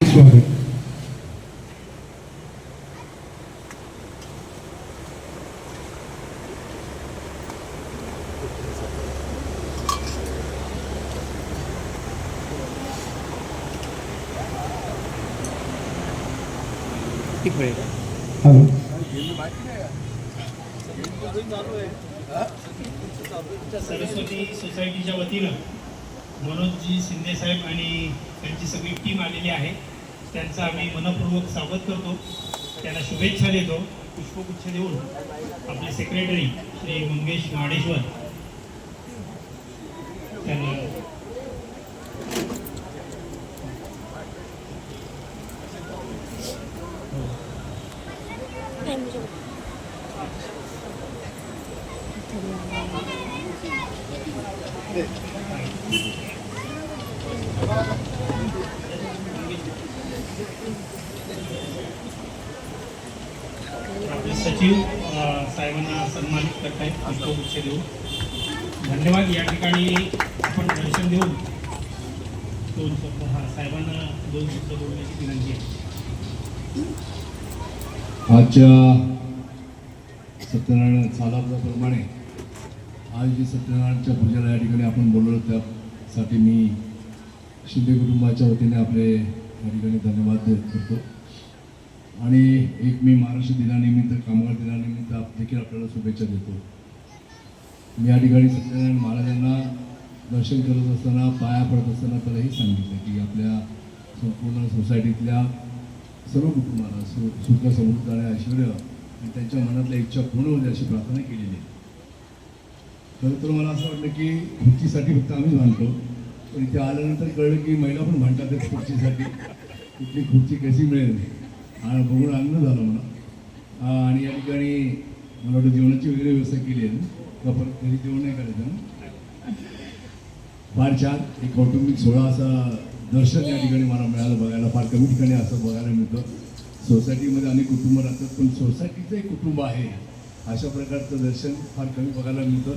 स्वागत हॅलो सरस्वती सोसायटीच्या वतीनं मनोजजी शिंदे साहेब आणि त्यांची सगळी टीम आलेली आहे. त्यांचं आम्ही मनपूर्वक स्वागत करतो. त्यांना शुभेच्छा देतो. पुष्पगुच्छ देऊन आपले सेक्रेटरी श्री मंगेश माडेश्वर त्यांना आपले सचिव साहेबांना सन्मानित करतायत पुष्पगुच्छ देऊन. धन्यवाद. या ठिकाणी आपण दर्शन देऊन दोन शब्द हा साहेबांना दोन शब्द बोलण्याची विनंती आहे. आजच्या सत्यनारायण सालाप्रमाणे आज जी सत्यनारायणच्या पूजेला या ठिकाणी आपण बोललो त्यासाठी मी शिंदे कुटुंबाच्या वतीने आपले या ठिकाणी धन्यवाद करतो. आणि एक मी महाराष्ट्र दिनानिमित्त कामगार दिनानिमित्त आप- देखील आपल्याला शुभेच्छा देतो. मी या ठिकाणी सत्यनारायण महाराजांना दर्शन करत असताना पाया पडत असताना त्यालाही सांगितलं की आपल्या संपूर्ण सोसायटीतल्या सर्व कुटुंबाला सु सुख समृद्ध आणि ऐश्वर आणि त्यांच्या मनातल्या इच्छा पूर्ण होईल अशी प्रार्थना केलेली आहे. खरं तर मला असं वाटलं की खुर्चीसाठी फक्त आम्हीच मानतो पण इथे आल्यानंतर कळलं की महिला पण म्हणतात त्या खुर्चीसाठी कुठली खुर्ची कशी मिळेल? आणि बघून आनंद झाला मला. आणि या ठिकाणी मला वाटतं जेवणाची वगैरे व्यवस्था केली आहे. का परत घरी जेवण नाही करायचं ना? फार छान. एक कौटुंबिक सोहळा असा दर्शन या ठिकाणी मला मिळालं बघायला. फार कमी ठिकाणी असं बघायला मिळतं. सोसायटीमध्ये अनेक कुटुंब राहतात पण सोसायटीचं एक कुटुंब आहे. अशा प्रकारचं दर्शन फार कमी बघायला मिळतं.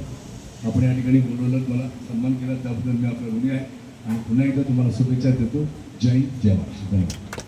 आपण या ठिकाणी बोलवलं मला सन्मान केला त्याबद्दल मी आपला ऋणी आहे. आणि पुन्हा एकदा तुम्हाला शुभेच्छा देतो. जय जय महाराष्ट्र धन्यवाद.